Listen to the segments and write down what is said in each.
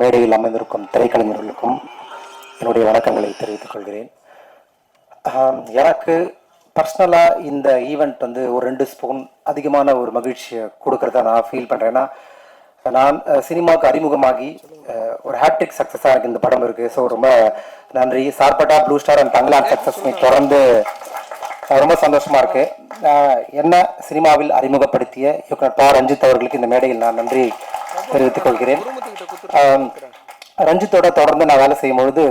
மேடையில் அமர்ந்திருக்கும் திரைக்கலைஞர்களுக்கும் என்னுடைய வணக்கங்களை தெரிவித்துக் கொள்கிறேன். எனக்கு பர்சனலாக இந்த ஈவெண்ட் வந்து ஒரு ரெண்டு ஸ்பூன் அதிகமான ஒரு மகிழ்ச்சியை கொடுக்கறத நான் ஃபீல் பண்ணுறேன்னா நான் சினிமாவுக்கு அறிமுகமாகி ஒரு ஹேட்ரிக் சக்ஸஸாக எனக்கு இந்த படம் இருக்குது ஸோ ரொம்ப நன்றி. Sarpatta blue star and Thangalaan success meet தொடர்ந்து ரொம்ப சந்தோஷமாக இருக்குது என்ன சினிமாவில் அறிமுகப்படுத்திய இயக்குனர் பா. ரஞ்சித் அவர்களுக்கு இந்த மேடையில் நான் நன்றி தெரிவித்துக் கொள்கிறேன் ரஞ்சித்தோட தொடர்ந்து நான் வேலை செய்யும் பொழுது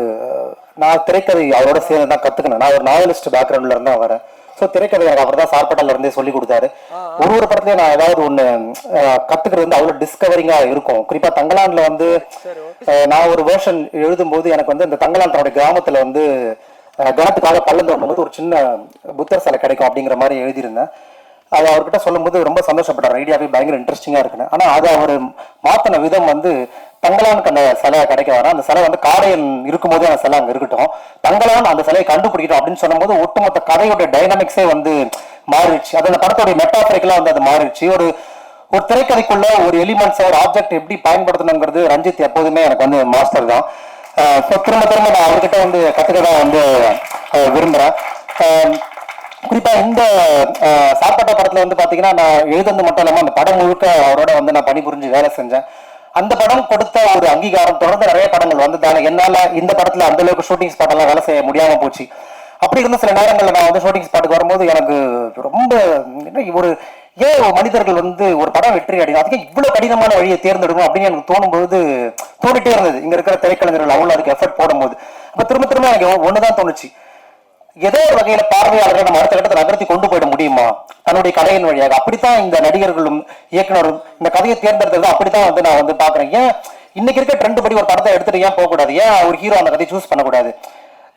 நான் திரைக்கதை அவரோட சேர்ந்து தான் கத்துக்கினேன் நான் ஒரு நாவலிஸ்ட் பேக்ரவுண்ட்ல இருந்து தான் வரேன். ஸோ திரைக்கதை எனக்கு அவர் தான் சார்பட்டால இருந்தே சொல்லி கொடுத்தாரு. ஒரு ஒரு படத்துலயும் நான் ஏதாவது ஒன்று கத்துக்கிறது வந்து அவ்வளோ டிஸ்கவரிங்கா இருக்கும். குறிப்பா தங்கலான்ல வந்து நான் ஒரு வேர்ஷன் எழுதும்போது எனக்கு வந்து இந்த தங்கலான் தன்னுடைய கிராமத்துல வந்து கணத்துக்காக பள்ளம் தோண்டும் போது ஒரு சின்ன புத்தர் சிலை கிடைக்கும் அப்படிங்கிற மாதிரி எழுதியிருந்தேன். அது அவர்கிட்ட சொல்லும்போது ரொம்ப சந்தோஷப்பட்டார். ஐடியாவே பயங்கர இன்ட்ரெஸ்டிங்காக இருக்குன்னு. ஆனால் அது அவர் மாற்றின விதம் வந்து தங்கலானுக்கு அந்த சிலை கிடைக்க வர அந்த சிலை வந்து காடையன் இருக்கும்போதே அந்த சிலை அங்கே இருக்கட்டும். தங்கலான் அந்த சிலையை கண்டுபிடிக்கட்டும் அப்படின்னு சொல்லும்போது ஒட்டுமொத்த கதையோட டைனமிக்ஸே வந்து மாறிடுச்சு. அது அந்த படத்தோடைய மெட்டாஃபரிக்கெல்லாம் வந்து அது மாறிடுச்சு. ஒரு ஒரு திரைக்கதைக்குள்ள ஒரு எலிமெண்ட்ஸ் ஒரு ஆப்ஜெக்ட் எப்படி பயன்படுத்தணுங்கிறது ரஞ்சித் எப்போதுமே எனக்கு வந்து மாஸ்டர் தான். திரும்ப திரும்ப நான் அவர்கிட்ட வந்து கற்றுக்க தான் வந்து விரும்புகிறேன் குறிப்பா இந்த சாப்பாட்ட படத்துல வந்து பாத்தீங்கன்னா நான் எழுதுனது மட்டும் இல்லாம அந்த படம் முழுக்க அவரோட வந்து நான் பணிபுரிஞ்சு வேலை செஞ்சேன். அந்த படம் கொடுத்த ஒரு அங்கீகாரம் தொடர்ந்து நிறைய படங்கள் வந்ததால என்னால இந்த படத்துல அந்த அளவுக்கு ஷூட்டிங் ஸ்பாட் எல்லாம் வேலை செய்ய முடியாம போச்சு. அப்படி இருந்த சில நேரங்கள்ல நான் வந்து ஷூட்டிங் ஸ்பாட்டுக்கு வரும்போது எனக்கு ரொம்ப என்ன ஒரு ஏன் மனிதர்கள் வந்து ஒரு படம் வெற்றி அடையும் அதுக்கு இவ்வளவு கடினமான வழியை தேர்ந்தெடுக்கணும் அப்படின்னு எனக்கு தோணும்போது தோணிட்டே இருந்தது. இங்க இருக்கிற திரைக்கலைஞர்கள் அவ்வளவு அதுக்கு எஃபர்ட் போடும்போது. அப்ப திரும்ப திரும்ப எனக்கு ஒண்ணுதான் தோணுச்சு. ஏதோ ஒரு வகையில பார்வையாளர்களை நம்ம அடுத்த கட்டத்தை நகர்த்தி கொண்டு போயிட முடியுமா? தன்னுடைய கதையின் வழியாக. அப்படித்தான் இந்த நடிகர்களும் இயக்குனரும் இந்த கதையை தேர்ந்தெடுத்தது அப்படித்தான் வந்து நான் வந்து பாக்குறேன் ஏன்? இன்னைக்கு இருக்க ட்ரெண்ட் படி ஒரு படத்தை எடுத்துட்டு ஏன் போகக்கூடாது? ஏன் ஒரு ஹீரோ அந்த கதையை சூஸ் பண்ணக்கூடாது?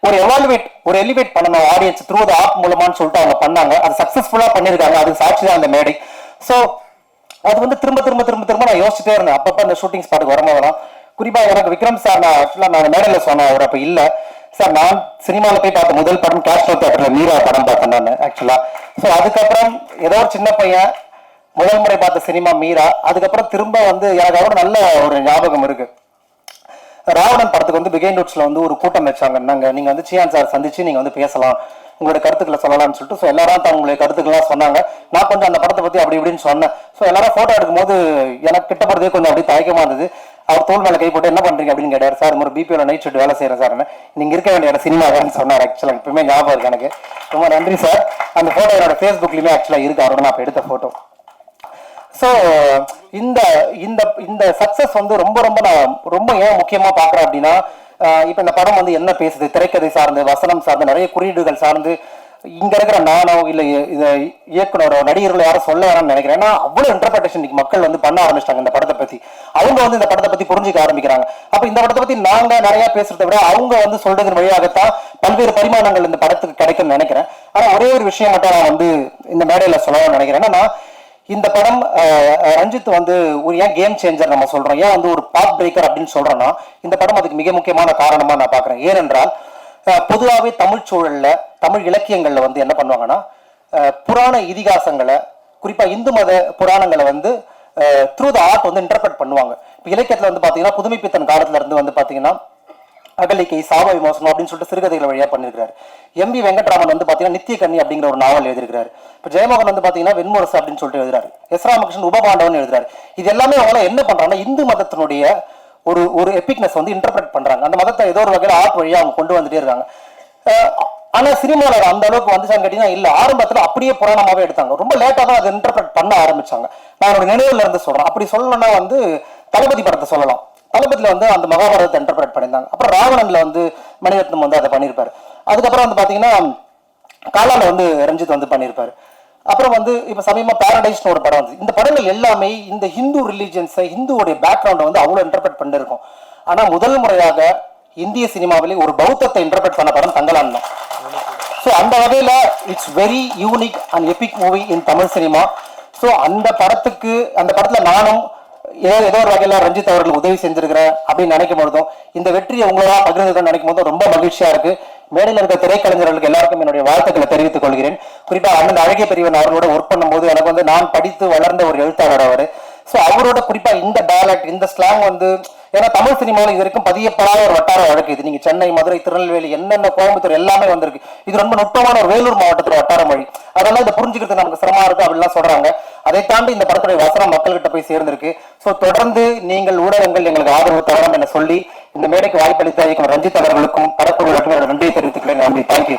ஒரு எவாலுவேட் ஒரு எலிவேட் பண்ணணும் ஆடியன்ஸ் த்ரூ த ஆப் மூலமான்னு சொல்லிட்டு அவங்க பண்ணாங்க. அது சக்சஸ்ஃபுல்லா பண்ணிருக்காங்க அது சாட்சி தான் அந்த மேடை. ஸோ அது வந்து திரும்ப திரும்ப திரும்ப திரும்ப நான் யோசிச்சுட்டே இருந்தேன். அப்பப்போ அந்த ஷூட்டிங் ஸ்பாட்டுக்கு வரும்போதெல்லாம். குறிப்பா எனக்கு விக்ரம் சார் நான் ஆக்சுவலா நான் மேடையில சொன்னேன். அவர் அப்போ இல்ல. சார் நான் சினிமாவில் போய் பார்த்த முதல் படம் கேஷ்னோ தேட்டரில் மீரா படம் பார்த்தேன் நான் ஆக்சுவலா ஸோ அதுக்கப்புறம் ஏதோ ஒரு சின்ன பையன் முதல் முறை பார்த்த சினிமா மீரா அதுக்கப்புறம் திரும்ப வந்து எனக்கு அவரோட நல்ல ஒரு ஞாபகம் இருக்கு. ராவணன் படத்துக்கு வந்து பிகைன் ரூட்ஸில் வந்து ஒரு கூட்டம் வச்சாங்க. நாங்க நீங்க வந்து சியான் சார் சந்திச்சு நீங்க வந்து பேசலாம் உங்களோட கருத்துக்களை சொல்லலாம்னு சொல்லிட்டு ஸோ எல்லாரும் தங்களுடைய கருத்துக்கள்லாம் சொன்னாங்க. நான் கொஞ்சம் அந்த படத்தை பத்தி அப்படி இப்படின்னு சொன்னேன். ஸோ எல்லாரும் போட்டோ எடுக்கும்போது எனக்கு கிட்ட கொஞ்சம் அப்படியே தயக்கமாக இருந்தது. அவர் தோல் மேல கை போட்டு என்ன பண்றீங்க அப்படின்னு கேட்டார். சார் ஒரு பிபிஓல நைட் ஷூட் வேலை செய்யறேன் சார். நீங்க இருக்க வேண்டிய இடம் சினிமா தான் சொன்னார். ஆக்சுவலா இப்பவுமே ஞாபகம் இருக்கு எனக்கு. ரொம்ப நன்றி சார். அந்த போட்டோ என்னோட ஃபேஸ்புக்லயுமே ஆக்சுவலா இருக்கு. அவரோட நான் எடுத்த போட்டோ ஸோ இந்த இந்த இந்த சக்சஸ் வந்து ரொம்ப ரொம்ப நான் ரொம்ப ஏன் முக்கியமா பார்க்குறேன் அப்படின்னா இப்ப இந்த படம் வந்து என்ன பேசுது திரைக்கதை சார்ந்து வசனம் சார்ந்து நிறைய குறியீடுகள் சார்ந்து இங்க இருக்கிற நானோ இல்ல இதை இயக்குனரோ நடிகர்களோ யாரும் சொல்ல வேணாம்னு நினைக்கிறேன். ஏன்னா அவ்வளவு இன்டர்பிரேஷன் இன்னைக்கு மக்கள் வந்து பண்ண ஆரம்பிச்சிட்டாங்க இந்த படத்தை பத்தி. அவங்க வந்து இந்த படத்தை பத்தி புரிஞ்சுக்க ஆரம்பிக்கிறாங்க. அப்ப இந்த படத்தை பத்தி நாங்க நிறைய பேசுறதை விட அவங்க வந்து சொல்றதன் வழியாகத்தான் பல்வேறு பரிமாணங்கள் இந்த படத்துக்கு கிடைக்கும்னு நினைக்கிறேன். ஆனா ஒரே ஒரு விஷயம் மட்டும் நான் வந்து இந்த மேடையில சொல்லணும்னு நினைக்கிறேன். என்னன்னா இந்த படம் ரஞ்சித் வந்து ஒரு ஏன் கேம் சேஞ்சர் நம்ம சொல்றோம். ஏன் வந்து ஒரு பாத் பிரேக்கர் அப்படின்னு சொல்றோம்னா இந்த படம் அதுக்கு மிக முக்கியமான காரணமா நான் பாக்குறேன். ஏனென்றால் பொதுவாகவே தமிழ் சூழல்ல தமிழ் இலக்கியங்கள்ல வந்து என்ன பண்ணுவாங்கன்னா புராண இதிகாசங்களை குறிப்பா இந்து மத புராணங்களை வந்து த்ரூ த ஆர்ட் வந்து இன்டர்பிரட் பண்ணுவாங்க. இப்போ இலக்கியத்துல வந்து பாத்தீங்கன்னா புதுமைப்பித்தன் காலத்துல இருந்து வந்து பாத்தீங்கன்னா அகலிக்கை சாப விமோசனம் அப்படின்னு சொல்லிட்டு சிறுகதைகள் வழியா பண்ணிருக்காரு எம்பி வெங்கட்ராமன் வந்து பார்த்தீங்கன்னா நித்திய கண்ணி அப்படிங்கிற ஒரு நாவல் எழுதியிருக்காரு இப்ப ஜெயமோகன் வந்து பாத்தீங்கன்னா வெண்முரசு அப்படின்னு சொல்லிட்டு எழுதுறாரு. எஸ் ராமகிருஷ்ணன் உபபாண்டவன் எழுதுறாரு. இது எல்லாமே அவங்க என்ன பண்ணுறாங்கன்னா இந்து மதத்தினுடைய ஒரு ஒரு எபிக்னஸ் வந்து இன்டர்பிரட் பண்றாங்க. அந்த மதத்தை ஏதோ ஒரு வகையில் ஆர்ட் வழியா அவங்க கொண்டு வந்துட்டே இருக்காங்க. ஆனா சினிமால அந்த அளவுக்கு வந்துச்சான்னு கேட்டீங்கன்னா இல்ல ஆரம்பத்துல அப்படியே புராணமாவே எடுத்தாங்க. ரொம்ப லேட்டா தான் அதை இன்டர்பிரட் பண்ண ஆரம்பிச்சாங்க. நான் என்னோட நினைவுல இருந்து சொல்றேன். அப்படி சொல்லணும்னா வந்து தளபதி படத்தை சொல்லலாம். தளபதியில வந்து அந்த மகாபாரதத்தை இன்டர்பிரட் பண்ணியிருந்தாங்க. அப்புறம் ராவணன்ல வந்து மணிரத்னம் வந்து அதை பண்ணியிருப்பாரு. அதுக்கப்புறம் வந்து பாத்தீங்கன்னா காலால வந்து ரஞ்சித் வந்து பண்ணியிருப்பாரு. அப்புறம் வந்து இப்போ சமீபமாக பேரடைஸ்னு ஒரு படம் வந்து இந்த படங்கள் எல்லாமே இந்த ஹிந்து ரிலீஜியன்ஸை ஹிந்துவோடைய பேக்ரவுண்டை வந்து அவ்வளோ இன்டர்பிரட் பண்ணிருக்கோம். ஆனால் முதல் முறையாக இந்திய சினிமாவிலே ஒரு பௌத்தத்தை இன்டர்பிரட் பண்ண படம் தங்கலான் தான். ஸோ அந்த வகையில் it's very unique and epic movie in Tamil cinema. So அந்த படத்துக்கு அந்த படத்தில் நானும் ஏதோ ஏதோ ஒரு வகையில ரஞ்சித் அவர்கள் உதவி செஞ்சிருக்கிறேன் அப்படின்னு நினைக்கும் பொழுதும் இந்த வெற்றியை உங்களா பகிர்ந்துக்கிறேன் நினைக்கும் போதும் ரொம்ப மகிழ்ச்சியாக இருக்குது மேடையில் இருக்க திரைக்கலைஞர்களுக்கு எல்லாருக்கும் என்னுடைய வாழ்த்துக்களை தெரிவித்துக் கொள்கிறேன். குறிப்பா அண்ணன் அழகிய பெரியவன் அவர்களோட ஒர்க் பண்ணும்போது எனக்கு வந்து நான் படித்து வளர்ந்த ஒரு எழுத்தாளர் அவர். ஸோ அவரோட குறிப்பா இந்த டேலக்ட் இந்த ஸ்லாங் வந்து ஏன்னா தமிழ் சினிமாவில் இது வரைக்கும் பதியப்படாத ஒரு வட்டார வழக்கு இது. நீங்க சென்னை மதுரை திருநெல்வேலி என்னென்ன கோயம்புத்தூர் எல்லாமே வந்திருக்கு. இது ரொம்ப நுட்பமான ஒரு வேலூர் மாவட்டத்தில் வட்டார மொழி. அதெல்லாம் இதை புரிஞ்சுக்கிறது நமக்கு சிரமமா இருக்கு அப்படிலாம் சொல்றாங்க. அதை தாண்டி இந்த படத்துடைய வசனம் மக்கள்கிட்ட போய் சேர்ந்திருக்கு. ஸோ தொடர்ந்து நீங்கள் ஊடகங்கள் எங்களுக்கு ஆதரவு தரணும் என சொல்லி இந்த மேடைக்கு வாய்ப்பளித்த இயக்குனர் ரஞ்சித் அவர்களுக்கும் படக்குழுவினருக்கும் என்னோட நன்றியை தெரிவித்துக்கிறேன் நன்றி. தேங்க்யூ